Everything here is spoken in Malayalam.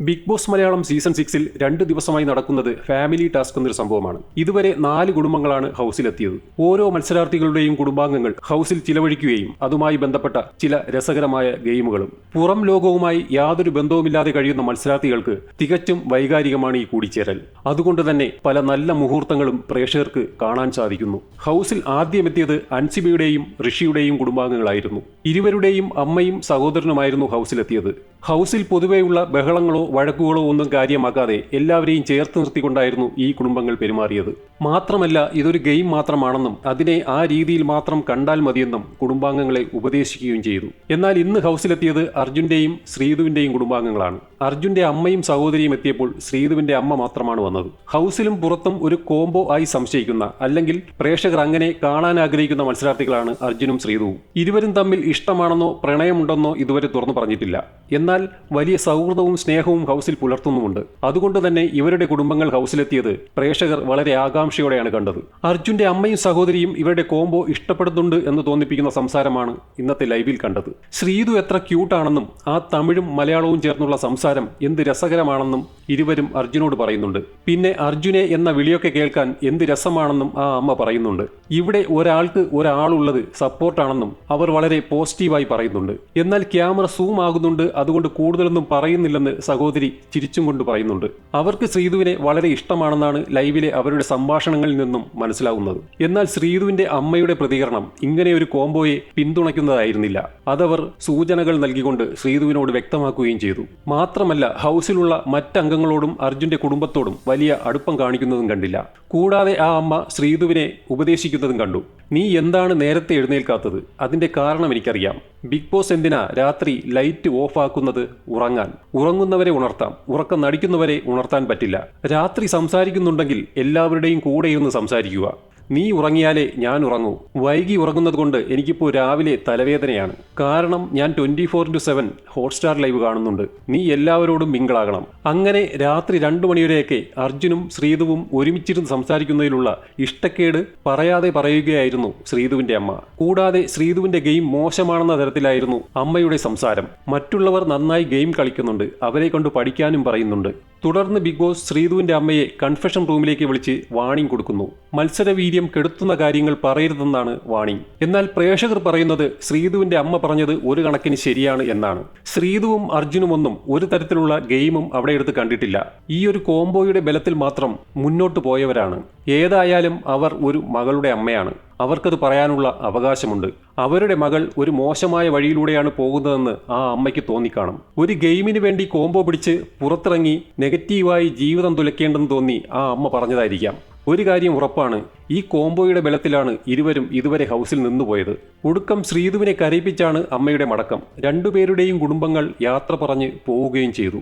ബിഗ് ബോസ് മലയാളം സീസൺ സിക്സിൽ രണ്ട് ദിവസമായി നടക്കുന്നത് ഫാമിലി ടാസ്ക് എന്നൊരു സംഭവമാണ്. ഇതുവരെ നാല് കുടുംബങ്ങളാണ് ഹൗസിലെത്തിയത്. ഓരോ മത്സരാർത്ഥികളുടെയും കുടുംബാംഗങ്ങൾ ഹൗസിൽ ചിലവഴിക്കുകയും അതുമായി ബന്ധപ്പെട്ട ചില രസകരമായ ഗെയിമുകളും. പുറം ലോകവുമായി യാതൊരു ബന്ധവുമില്ലാതെ കഴിയുന്ന മത്സരാർത്ഥികൾക്ക് തികച്ചും വൈകാരികമാണ് ഈ കൂടിച്ചേരൽ. അതുകൊണ്ട് തന്നെ പല നല്ല മുഹൂർത്തങ്ങളും പ്രേക്ഷകർക്ക് കാണാൻ സാധിക്കുന്നു. ഹൗസിൽ ആദ്യമെത്തിയത് അൻസിബയുടെയും ഋഷിയുടെയും കുടുംബാംഗങ്ങളായിരുന്നു. ഇരുവരുടെയും അമ്മയും സഹോദരനുമായിരുന്നു ഹൗസിലെത്തിയത്. ഹൗസിൽ പൊതുവെയുള്ള ബഹളങ്ങളോ വഴക്കുകളോ ഒന്നും കാര്യമാക്കാതെ എല്ലാവരെയും ചേർത്ത് നിർത്തിക്കൊണ്ടായിരുന്നു ഈ കുടുംബങ്ങൾ പെരുമാറിയത്. മാത്രമല്ല ഇതൊരു ഗെയിം മാത്രമാണെന്നും അതിനെ ആ രീതിയിൽ മാത്രം കണ്ടാൽ മതിയെന്നും കുടുംബാംഗങ്ങളെ ഉപദേശിക്കുകയും ചെയ്തു. എന്നാൽ ഇന്ന് ഹൗസിലെത്തിയത് അർജുന്റെയും ശ്രീധുവിന്റെയും കുടുംബാംഗങ്ങളാണ്. അർജുന്റെ അമ്മയും സഹോദരിയും എത്തിയപ്പോൾ ശ്രീധുവിന്റെ അമ്മ മാത്രമാണ് വന്നത്. ഹൗസിലും പുറത്തും ഒരു കോംബോ ആയി സംശയിക്കുന്ന അല്ലെങ്കിൽ പ്രേക്ഷകർ അങ്ങനെ കാണാൻ ആഗ്രഹിക്കുന്ന മത്സരാർത്ഥികളാണ് അർജുനും ശ്രീധുവും. ഇരുവരും തമ്മിൽ ഇഷ്ടമാണെന്നോ പ്രണയമുണ്ടെന്നോ ഇതുവരെ തുറന്നു പറഞ്ഞിട്ടില്ല. എന്നാൽ വലിയ സൗഹൃദവും സ്നേഹവും ഹൗസിൽ പുലർത്തുന്നുമുണ്ട്. അതുകൊണ്ട് തന്നെ ഇവരുടെ കുടുംബങ്ങൾ ഹൗസിലെത്തിയത് പ്രേക്ഷകർ വളരെ ആകാംക്ഷയോടെയാണ് കണ്ടത്. അർജുന്റെ അമ്മയും സഹോദരിയും ഇവരുടെ കോംബോ ഇഷ്ടപ്പെടുന്നുണ്ട് എന്ന് തോന്നിപ്പിക്കുന്ന സംസാരമാണ് ഇന്നത്തെ ലൈവിൽ കണ്ടത്. ശ്രീതു എത്ര ക്യൂട്ടാണെന്നും ആ തമിഴും മലയാളവും ചേർന്നുള്ള സംസാരം എന്ത് രസകരമാണെന്നും ഇരുവരും അർജുനോട് പറയുന്നുണ്ട്. പിന്നെ അർജുനെ എന്ന വിളിയൊക്കെ കേൾക്കാൻ എന്ത് രസമാണെന്നും ആ അമ്മ പറയുന്നുണ്ട്. ഇവിടെ ഒരാൾക്ക് ഒരാളുള്ളത് സപ്പോർട്ടാണെന്നും അവർ വളരെ പോസിറ്റീവായി പറയുന്നുണ്ട്. എന്നാൽ ക്യാമറ സൂം ആകുന്നുണ്ട് അതുകൊണ്ട് കൂടുതലൊന്നും പറയുന്നില്ലെന്ന് സഹോദരി ചിരിച്ചും കൊണ്ട് പറയുന്നുണ്ട്. അവർക്ക് ശ്രീധുവിനെ വളരെ ഇഷ്ടമാണെന്നാണ് ലൈവിലെ അവരുടെ സംഭാഷണങ്ങളിൽ നിന്നും മനസ്സിലാവുന്നത്. എന്നാൽ ശ്രീധുവിന്റെ അമ്മയുടെ പ്രതികരണം ഇങ്ങനെ ഒരു കോംബോയെ പിന്തുണയ്ക്കുന്നതായിരുന്നില്ല. അതവർ സൂചനകൾ നൽകിക്കൊണ്ട് ശ്രീധുവിനോട് വ്യക്തമാക്കുകയും ചെയ്തു. മാത്രമല്ല ഹൗസിലുള്ള മറ്റംഗങ്ങളോടും അർജുന്റെ കുടുംബത്തോടും വലിയ അടുപ്പം കാണിക്കുന്നതും കണ്ടില്ല. കൂടാതെ ആ അമ്മ ശ്രീതുവിനെ ഉപദേശിക്കുന്നതും കണ്ടു. നീ എന്താണ് നേരത്തെ എഴുന്നേൽക്കാത്തത്? അതിന്റെ കാരണം എനിക്കറിയാം. ബിഗ് ബോസ് എന്തിനാ രാത്രി ലൈറ്റ് ഓഫ് ആക്കുന്നത് ഉറങ്ങാൻ? ഉറങ്ങുന്നവരെ ഉണർത്താം. ഉറക്കം നടിക്കുന്നവരെ ഉണർത്താൻ പറ്റില്ല. രാത്രി സംസാരിക്കുന്നുണ്ടെങ്കിൽ എല്ലാവരുടെയും കൂടെ ഇരുന്ന് സംസാരിക്കുക. നീ ഉറങ്ങിയാലേ ഞാൻ ഉറങ്ങൂ. വൈകി ഉറങ്ങുന്നത് കൊണ്ട് എനിക്കിപ്പോൾ രാവിലെ തലവേദനയാണ്. കാരണം ഞാൻ twenty four into seven Hotstar live കാണുന്നുണ്ട്. നീ എല്ലാവരോടും മിങ്കിളാകണം. അങ്ങനെ രാത്രി രണ്ടു മണിവരെയൊക്കെ അർജുനും ശ്രീതുവും ഒരുമിച്ചിരുന്ന് സംസാരിക്കുന്നതിലുള്ള ഇഷ്ടക്കേട് പറയാതെ പറയുകയായിരുന്നു ശ്രീധുവിന്റെ അമ്മ. കൂടാതെ ശ്രീധുവിന്റെ ഗെയിം മോശമാണെന്ന തരത്തിലായിരുന്നു അമ്മയുടെ സംസാരം. മറ്റുള്ളവർ നന്നായി ഗെയിം കളിക്കുന്നുണ്ട്. അവരെ കൊണ്ട് പഠിക്കാനും പറയുന്നുണ്ട്. തുടർന്ന് ബിഗ് ബോസ് ശ്രീധുവിന്റെ അമ്മയെ കൺഫെഷൻ റൂമിലേക്ക് വിളിച്ച് വാണിംഗ് കൊടുക്കുന്നു. മത്സരവീര്യം കെടുത്തുന്ന കാര്യങ്ങൾ പറയരുതെന്നാണ് വാണിംഗ് എന്നാൽ പ്രേക്ഷകർ പറയുന്നത് ശ്രീധുവിന്റെ അമ്മ പറഞ്ഞത് ഒരു കണക്കിന് ശരിയാണ് എന്നാണ്. ശ്രീധുവും അർജുനുമൊന്നും ഒരു തരത്തിലുള്ള ഗെയിമും അവിടെ എടുത്ത് കണ്ടിട്ടില്ല. ഈ ഒരു കോംബോയുടെ ബലത്തിൽ മാത്രം മുന്നോട്ട് പോയവരാണ്. ഏതായാലും അവർ ഒരു മകളുടെ അമ്മയാണ്. അവർക്കത് പറയാനുള്ള അവകാശമുണ്ട്. അവരുടെ മകൾ ഒരു മോശമായ വഴിയിലൂടെയാണ് പോകുന്നതെന്ന് ആ അമ്മയ്ക്ക് തോന്നിക്കാണും. ഒരു ഗെയിമിന് വേണ്ടി കോംബോ പിടിച്ച് പുറത്തിറങ്ങി നെഗറ്റീവായി ജീവിതം തുലയ്ക്കേണ്ടെന്ന് തോന്നി ആ അമ്മ പറഞ്ഞതായിരിക്കാം. ഒരു കാര്യം ഉറപ്പാണ് ഈ കോംബോയുടെ ബലത്തിലാണ് ഇരുവരും ഇതുവരെ ഹൗസിൽ നിന്നുപോയത്. ഒടുക്കം ശ്രീധുവിനെ കരയിപ്പിച്ചാണ് അമ്മയുടെ മടക്കം. രണ്ടുപേരുടെയും കുടുംബങ്ങൾ യാത്ര പറഞ്ഞ് പോവുകയും ചെയ്തു.